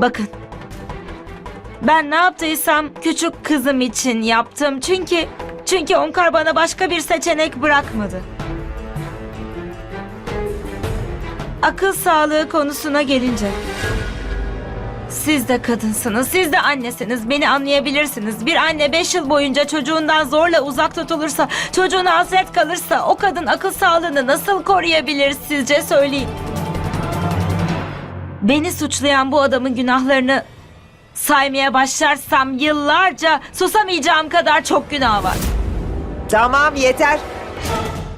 Bakın. Ben ne yaptıysam küçük kızım için yaptım. Çünkü çünkü Omkar bana başka bir seçenek bırakmadı. Akıl sağlığı konusuna gelince. Siz de kadınsınız, siz de annesiniz, beni anlayabilirsiniz. Bir anne beş yıl boyunca çocuğundan zorla uzak tutulursa, çocuğuna hasret kalırsa o kadın akıl sağlığını nasıl koruyabilir sizce söyleyin. Beni suçlayan bu adamın günahlarını saymaya başlarsam yıllarca susamayacağım kadar çok günah var. Tamam yeter.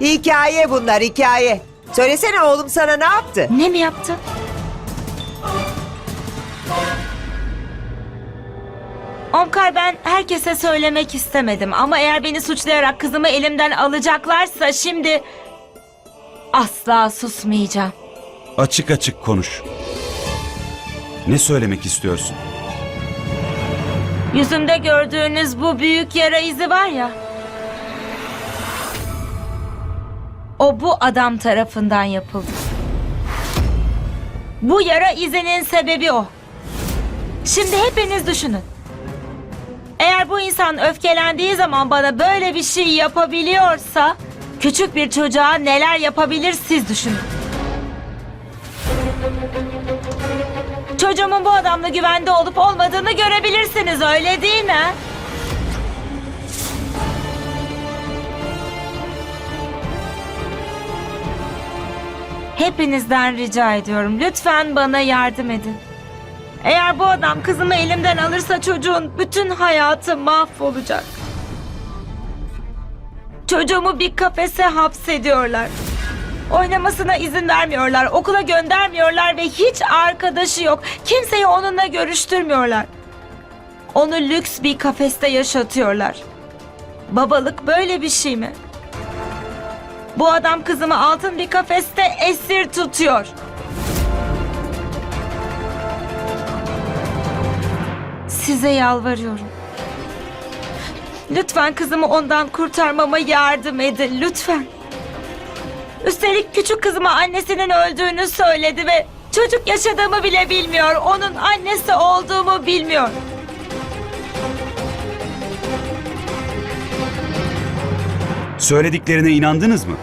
Hikaye bunlar hikaye. Söylesene oğlum sana ne yaptı? Ne mi yaptı? Omkar ben herkese söylemek istemedim ama eğer beni suçlayarak kızımı elimden alacaklarsa şimdi asla susmayacağım. Açık açık konuş. Ne söylemek istiyorsun? Yüzümde gördüğünüz bu büyük yara izi var ya. O bu adam tarafından yapıldı. Bu yara izinin sebebi o. Şimdi hepiniz düşünün. Eğer bu insan öfkelendiği zaman bana böyle bir şey yapabiliyorsa küçük bir çocuğa neler yapabilir siz düşünün. Çocuğumun bu adamla güvende olup olmadığını görebilirsiniz öyle değil mi? Hepinizden rica ediyorum lütfen bana yardım edin. Eğer bu adam kızımı elimden alırsa çocuğun bütün hayatı mahvolacak. Çocuğumu bir kafese hapsediyorlar. Oynamasına izin vermiyorlar, okula göndermiyorlar ve hiç arkadaşı yok. Kimseyi onunla görüştürmüyorlar. Onu lüks bir kafeste yaşatıyorlar. Babalık böyle bir şey mi? Bu adam kızımı altın bir kafeste esir tutuyor. Size yalvarıyorum. Lütfen kızımı ondan kurtarmama yardım edin lütfen. Üstelik küçük kızıma annesinin öldüğünü söyledi ve çocuk yaşadığımı bile bilmiyor. Onun annesi olduğumu bilmiyor. Söylediklerine inandınız mı?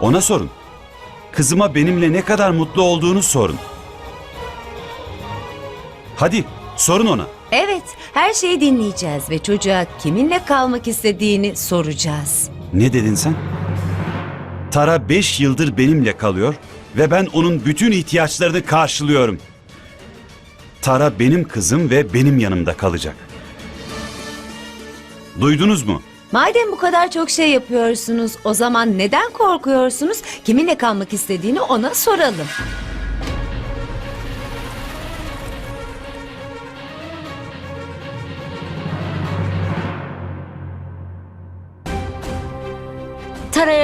Ona sorun. Kızıma benimle ne kadar mutlu olduğunu sorun. Hadi sorun ona. Evet, her şeyi dinleyeceğiz ve çocuğa kiminle kalmak istediğini soracağız. Ne dedin sen? Tara beş yıldır benimle kalıyor ve ben onun bütün ihtiyaçlarını karşılıyorum. Tara benim kızım ve benim yanımda kalacak. Duydunuz mu? Madem bu kadar çok şey yapıyorsunuz, o zaman neden korkuyorsunuz? Kiminle kalmak istediğini ona soralım.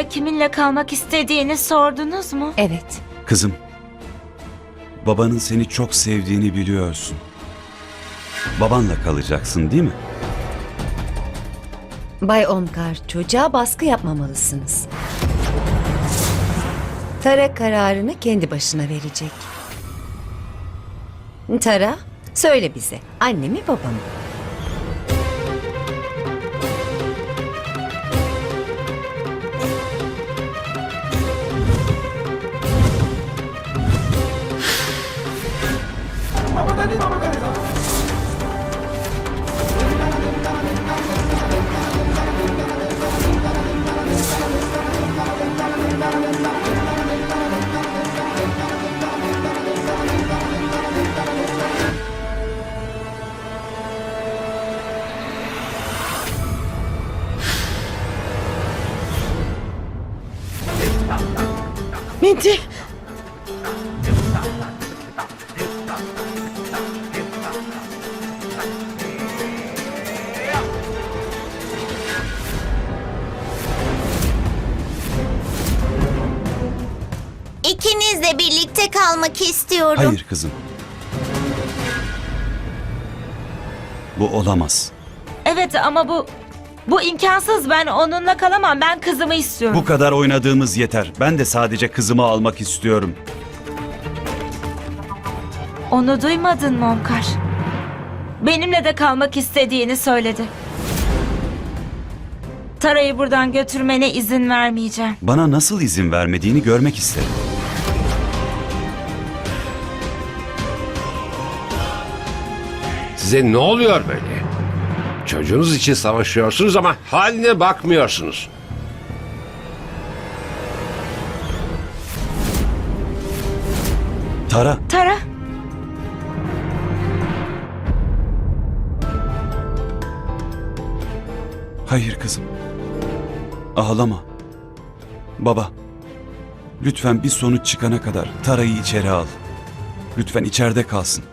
Tara'ya kiminle kalmak istediğini sordunuz mu? Evet. Kızım, babanın seni çok sevdiğini biliyorsun. Babanla kalacaksın değil mi? Bay Omkar, çocuğa baskı yapmamalısınız. Tara kararını kendi başına verecek. Tara, söyle bize, anne mi Minti. İkinizle birlikte kalmak istiyorum. Hayır kızım. Bu olamaz. Evet ama bu bu imkansız. Ben onunla kalamam. Ben kızımı istiyorum. Bu kadar oynadığımız yeter. Ben de sadece kızımı almak istiyorum. Onu duymadın mı Omkar? Benimle de kalmak istediğini söyledi. Tara'yı buradan götürmene izin vermeyeceğim. Bana nasıl izin vermediğini görmek isterim. Size ne oluyor böyle? Çocuğunuz için savaşıyorsunuz ama haline bakmıyorsunuz. Tara, Tara, hayır kızım. Ağlama. Baba, lütfen bir sonuç çıkana kadar Tara'yı içeri al. Lütfen içeride kalsın.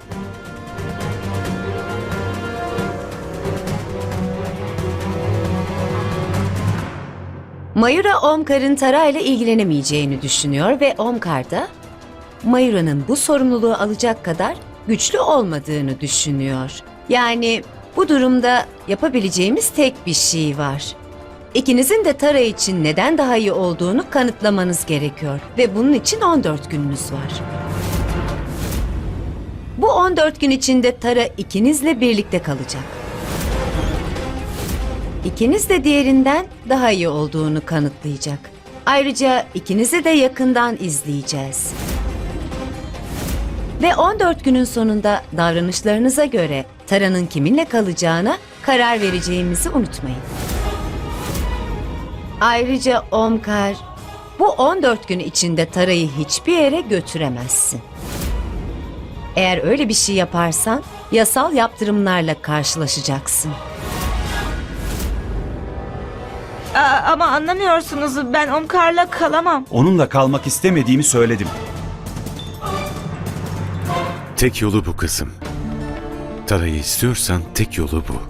Mayura Omkar'ın Tara ile ilgilenemeyeceğini düşünüyor ve Omkar da Mayura'nın bu sorumluluğu alacak kadar güçlü olmadığını düşünüyor. Yani bu durumda yapabileceğimiz tek bir şey var. İkinizin de Tara için neden daha iyi olduğunu kanıtlamanız gerekiyor ve bunun için 14 gününüz var. Bu 14 gün içinde Tara ikinizle birlikte kalacak. İkiniz de diğerinden daha iyi olduğunu kanıtlayacak. Ayrıca ikinizi de yakından izleyeceğiz. Ve 14 günün sonunda davranışlarınıza göre Tara'nın kiminle kalacağına karar vereceğimizi unutmayın. Ayrıca Omkar, bu 14 gün içinde Tara'yı hiçbir yere götüremezsin. Eğer öyle bir şey yaparsan yasal yaptırımlarla karşılaşacaksın. Aa, ama anlamıyorsunuz ben Omkar'la kalamam. Onunla kalmak istemediğimi söyledim. Tek yolu bu kızım. Tara'yı istiyorsan tek yolu bu.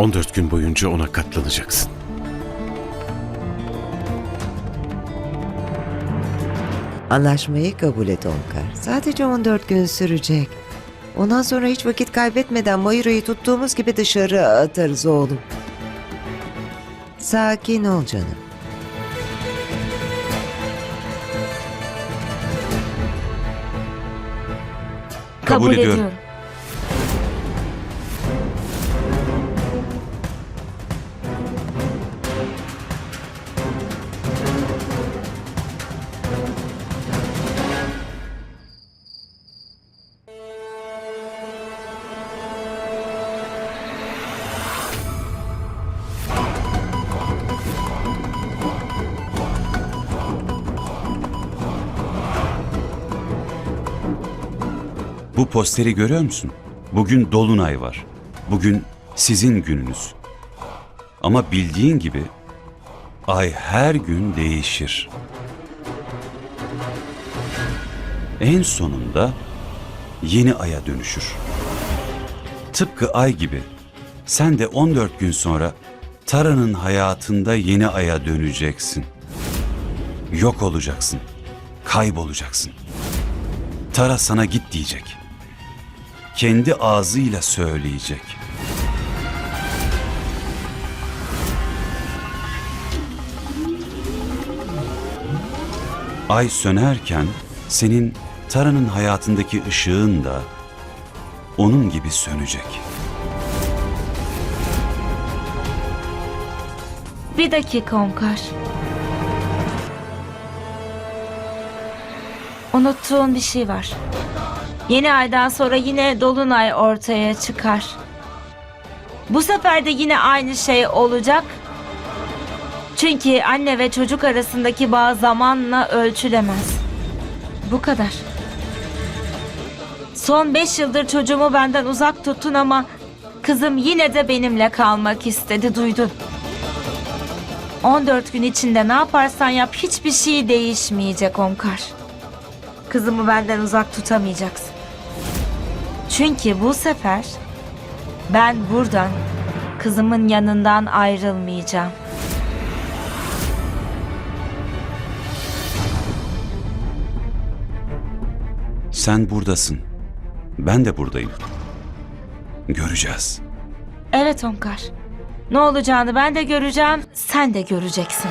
14 gün boyunca ona katlanacaksın. Anlaşmayı kabul et Onkar. Sadece 14 gün sürecek. Ondan sonra hiç vakit kaybetmeden Mayura'yı tuttuğumuz gibi dışarı atarız oğlum. Sakin ol canım. Kabul ediyorum. Bu posteri görüyor musun? Bugün dolunay var. Bugün sizin gününüz. Ama bildiğin gibi ay her gün değişir. En sonunda yeni aya dönüşür. Tıpkı ay gibi sen de 14 gün sonra Tara'nın hayatında yeni aya döneceksin. Yok olacaksın. Kaybolacaksın. Tara sana git diyecek. Kendi ağzıyla söyleyecek. Ay sönerken senin Tara'nın hayatındaki ışığın da onun gibi sönecek. Bir dakika Omkar. Unuttuğun bir şey var. Yeni aydan sonra yine dolunay ortaya çıkar. Bu sefer de yine aynı şey olacak. Çünkü anne ve çocuk arasındaki bağ zamanla ölçülemez. Bu kadar. Son beş yıldır çocuğumu benden uzak tuttun ama kızım yine de benimle kalmak istedi duydun. 14 gün içinde ne yaparsan yap hiçbir şey değişmeyecek Omkar. Kızımı benden uzak tutamayacaksın. Çünkü bu sefer ben buradan kızımın yanından ayrılmayacağım. Sen buradasın. Ben de buradayım. Göreceğiz. Evet Omkar. Ne olacağını ben de göreceğim, sen de göreceksin.